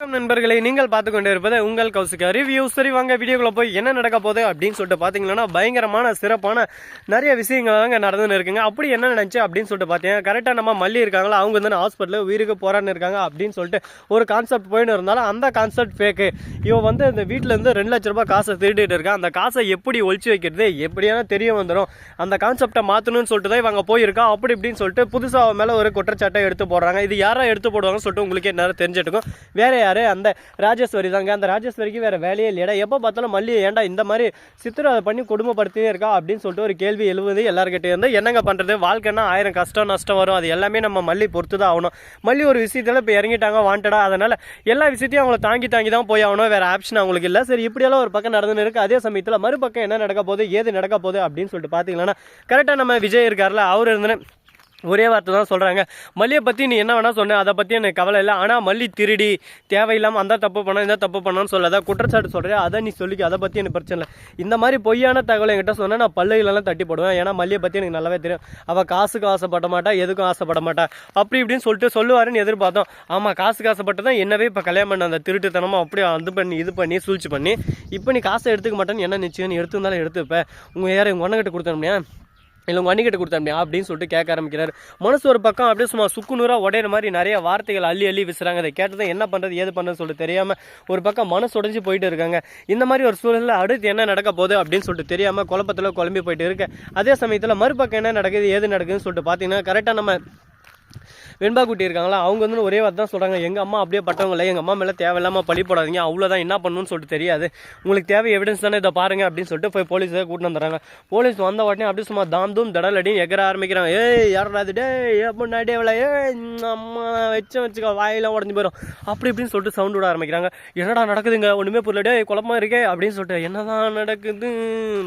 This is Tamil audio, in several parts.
நண்பர்களை நீங்கள் பார்த்து கொண்டு இருப்பது உங்கள் கௌசிக்கா ரிவ்யூ சரி வாங்க வீடியோக்குள்ள போய் என்ன நடக்க போகுது அப்படின்னு சொல்லிட்டு பார்த்தீங்கன்னா பயங்கரமான சிறப்பான நிறைய விஷயங்கள் தாங்க நடந்துன்னு இருக்குங்க. அப்படி என்ன நினச்சி அப்படின்னு சொல்லிட்டு பார்த்தீங்கன்னா கரெக்டாக நம்ம மல்லி இருக்காங்களா அவங்க வந்து ஹாஸ்பிட்டலில் உயிருக்கு போரான்னு இருக்காங்க அப்படின்னு சொல்லிட்டு ஒரு கான்செப்ட் போயின்னு இருந்தாலும் அந்த கான்செப்ட் ஃபேக்கு இவன் வந்து இந்த வீட்டில் இருந்து ரெண்டு லட்ச ரூபாய் காசை திருடிட்டு இருக்கான் அந்த காசை எப்படி ஒழிச்சு வைக்கிறது எப்படியான தெரிய வந்துடும் அந்த கான்செப்டை மாற்றணும்னு சொல்லிட்டு தான் இவங்க போயிருக்கா. அப்படி இப்படின்னு சொல்லிட்டு புதுசாக மேலே ஒரு குற்றச்சாட்டை எடுத்து போடுறாங்க. இது யாராக எடுத்து போடுவாங்கன்னு சொல்லிட்டு உங்களுக்கே நேரம் தெரிஞ்சிட்டுக்கும் வேற யாரு? அந்த ராஜேஸ்வரி தாங்க. அந்த ராஜேஸ்வரிக்கு வேற வேலையே இல்லையடா. எப்போ பார்த்தாலும் மல்லி ஏன்டா இந்த மாதிரி சித்திரவதை பண்ணி குடும்பப்படுத்தினே இருக்கா அப்படின்னு சொல்லிட்டு ஒரு கேள்வி எழுவது எல்லாருக்கிட்டே இருந்து என்னங்க பண்றது? வாழ்க்கைன்னா ஆயிரம் கஷ்டம் நஷ்டம் வரும். அது எல்லாமே நம்ம மல்லி பொறுத்து தான் ஆகணும். மல்லி ஒரு விஷயத்தில் இப்போ இறங்கிட்டாங்க வாண்டடா அதனால் எல்லா விஷயத்தையும் அவங்கள தாங்கி தாங்கி தான் போய் ஆகணும். வேற ஆப்ஷன் அவங்களுக்கு இல்லை. சரி இப்படியெல்லாம் ஒரு பக்கம் நடந்துன்னு இருக்கு. அதே சமயத்தில் மறுபக்கம் என்ன நடக்க போகுது ஏது நடக்க போகுது அப்படின்னு சொல்லிட்டு பார்த்தீங்கன்னா கரெக்டாக நம்ம விஜய் இருக்கார்ல அவர் இருந்தேன் ஒரே வார்த்தை தான் சொல்கிறாங்க மல்லியை பற்றி நீ என்ன வேணால் சொன்ன அதை பற்றி எனக்கு கவலை இல்லை. ஆனால் மல்லி திருடி தேவையில்லாமல் அந்த தப்பு பண்ண இந்த தப்பு பண்ணான்னு சொல்லாத குற்றச்சாட்டு சொல்கிறேன் அதை நீ சொல்லிக்க அதை பற்றி எனக்கு பிரச்சனை இல்லை. இந்த மாதிரி பொய்யான தகவலை என்கிட்ட சொன்னால் நான் பல்லையிலலாம் தட்டி போடுவேன். ஏன்னா மல்லியை பற்றி எனக்கு நல்லாவே தெரியும். அவள் காசுக்கு ஆசைப்பட மாட்டா எதுக்கும் ஆசைப்பட மாட்டா. அப்படி இப்படின்னு சொல்லிட்டு சொல்லுவாருன்னு எதிர்பார்த்தோம். ஆமாம் காசுக்கு ஆசைப்பட்டு தான் என்னவே இப்போ கல்யாணம் பண்ண அந்த திருட்டுத்தனமாக அப்படியே அது பண்ணி இது பண்ணி சூழ்ச்சி பண்ணி. இப்போ நீ காசை எடுத்துக்க மாட்டேன்னு என்ன நிச்சயம்? நீ எடுத்துருந்தாலும் எடுத்துப்பேன் உங்கள் யார் உங்கள் அண்ணன் கொடுத்தோம்னா இல்லை உங்கள் அண்ணிக்கிட்ட கொடுத்தேன் அப்படின்னு சொல்லிட்டு கேட்க ஆரம்பிக்கிறார். மனசு ஒரு பக்கம் அப்படியே சும்மா சுக்குநூறாக உடையிற மாதிரி நிறைய வார்த்தைகள் அள்ளி அள்ளி விசுறாங்க. அதை கேட்டதை என்ன பண்ணுறது ஏது பண்ணுறது சொல்லிட்டு தெரியாமல் ஒரு பக்கம் மனசு உடைஞ்சு போயிட்டு இருக்காங்க. இந்த மாதிரி ஒரு சூழலில் அடுத்து என்ன நடக்க போகுது அப்படின்னு சொல்லிட்டு தெரியாமல் குழப்பத்தில் குழம்பி போயிட்டு இருக்கு. அதே சமயத்தில் மறுபக்கம் என்ன நடக்குது ஏது நடக்குதுன்னு சொல்லிட்டு பார்த்தீங்கன்னா கரெக்டாக நம்ம வெண்பா குட்டி இருக்காங்களா? அவங்க வந்து ஒரே வார்த்தை தான் சொல்கிறாங்க எங்கள் அம்மா அப்படியே பட்டவங்கள எங்கள் அம்மா மேலே தேவையில்லாமல் பழி போடாதீங்க. அவ்வளோதான் என்ன பண்ணணும்னு சொல்லிட்டு தெரியாது. உங்களுக்கு தேவை எவிடன்ஸ் தானே? இதை பாருங்க அப்படின்னு சொல்லிட்டு போய் போலீஸை கூட்டிட்டு வந்துடுறாங்க. போலீஸ் வந்த உடனே அப்படியே சும்மா தாம் தூம் தடல் எகர ஆரம்பிக்கிறாங்க. ஏய் யாரா டே டேய் முன்னாடி எவ்வளோ ஏ அம்மா வச்ச வச்சுக்க. வாயெல்லாம் உடஞ்சி போயிடும் அப்படி இப்படின்னு சொல்லிட்டு சவுண்ட் விட ஆரம்பிக்கிறாங்க. என்னடா நடக்குதுங்க? ஒன்றுமே புரியல. டே குழப்பமா இருக்கே? அப்படின்னு சொல்லிட்டு என்னதான் நடக்குது?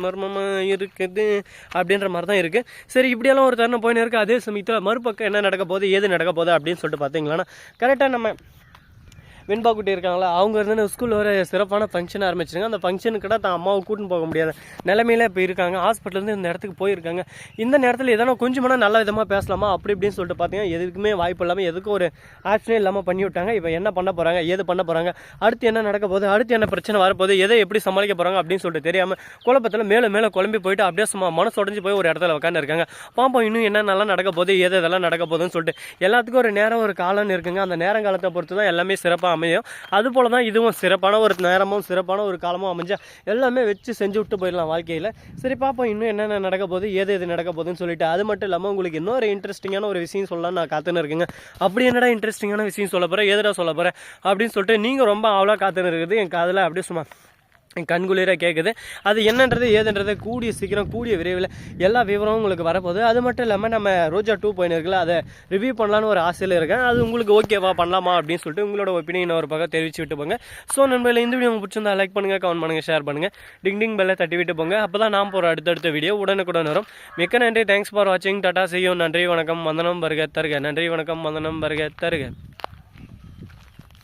மர்மமாக இருக்குது. அப்படின்ற மாதிரி தான் இருக்குது சரி இப்படியெல்லாம் ஒரு தருணம் போயின்னு இருக்குது அதே சமயத்தில் மறுபக்கம் என்ன நடக்க போகுது ஏது நடக்க போகுது அப்படின்னு சொல்லிட்டு பார்த்தீங்களா கரெக்டாக நம்ம வெண்பா குட்டி இருக்காங்களா அவங்க இருந்து ஸ்கூலில் ஒரு சிறப்பான ஃபங்க்ஷன் ஆரம்பிச்சிருங்க அந்த ஃபங்க்ஷனுக்கு தான் அம்மாவை கூட்டின்னு போக முடியாத. நிலைமையில இப்போ இருக்காங்க. ஹாஸ்பிட்டலேருந்து இந்த இடத்துக்கு போயிருக்காங்க. இந்த நேரத்தில் எதனா கொஞ்சமான நல்ல விதமாக பேசலாமா? அப்படி இப்படின்னு சொல்லிட்டு பார்த்தீங்கன்னா எதுக்குமே வாய்ப்பு இல்லாமல் எதுக்கும் ஒரு ஆப்ஷனே இல்லாமல் பண்ணி விட்டாங்க. இப்போ என்ன பண்ண போகிறாங்க ஏது பண்ண போகிறாங்க அடுத்து என்ன நடக்க போகுது? அடுத்து என்ன பிரச்சனை வரப்போகுது? எதை எப்படி சமாளிக்க போகிறாங்க அப்படின்னு சொல்லிட்டு தெரியாமல் குழப்பத்தில் மேலே மேலே குழம்பி போயிட்டு அப்படியே சும்மா மனசு உடஞ்சி போய் ஒரு இடத்துல உட்காந்து இருக்காங்க பாப்போம் இன்னும் என்னென்னலாம் நடக்க போகுது? எது இதெல்லாம் நடக்க போகுதுன்னு சொல்லிட்டு. எல்லாத்துக்கும் ஒரு நேரம் ஒரு காலம்னு இருக்குங்க. அந்த நேரங்காலத்தை பொறுத்து தான் எல்லாமே சிறப்பாக அமையும். அது போல தான் இதுவும் சிறப்பான ஒரு நேரமும் சிறப்பான ஒரு காலமும் அமைஞ்சா எல்லாமே வச்சு செஞ்சு விட்டு போயிடலாம் வாழ்க்கையில். சரி பார்ப்போம் இன்னும் என்னென்ன நடக்க போகுது ஏது எது நடக்க போகுதுன்னு சொல்லிட்டு. அது மட்டும் இல்லாமல் உங்களுக்கு இன்னொரு இன்ட்ரெஸ்டிங்கான ஒரு விஷயம் சொல்லலாம் நான் காத்துன்னு இருக்குங்க. அப்படி என்னடா இன்ட்ரெஸ்டிங்கான விஷயம் சொல்ல போகிறேன் எதுடா சொல்ல போகிறேன் அப்படின்னு சொல்லிட்டு நீங்கள் ரொம்ப அவ்வளோ காத்துன்னு இருக்குது. என் காதில் அப்படியே சும்மா கண்குளிர கண்குளிராக கேட்குது அது என்னன்றது ஏதுன்றது கூடிய சீக்கிரம் கூடிய விரைவில் எல்லா விவரமும் உங்களுக்கு வரப்போகுது. அது மட்டும் இல்லாமல் நம்ம ரோஜா டூ பாயிண்ட் இருக்குல்ல அதை ரிவ்யூ பண்ணலான்னு ஒரு ஆசையில் இருக்கேன். அது உங்களுக்கு ஓகேவா பண்ணலாமா அப்படின்னு சொல்லிட்டு உங்களோட ஒப்பீனியன் ஒரு பக்கம் தெரிவிச்சு விட்டு போங்க. ஸோ நண்பர்கள் இந்த வீடியோ உங்களுக்கு பிடிச்சிருந்தா லைக் பண்ணுங்கள் கமெண்ட் பண்ணுங்கள் ஷேர் பண்ணுங்கள் டிங் டிங் பெல்லை தட்டி விட்டு போங்க. அப்போ தான் நான் போகிற அடுத்தடுத்த வீடியோ உடனுக்குடன் வரும். மிக்க நன்றி. தேங்க்ஸ் ஃபார் வாட்சிங் டாட்டா செய்யும் நன்றி வணக்கம். வந்தனம் வருக தருக. நன்றி வணக்கம். வந்தனம் வருக தருக.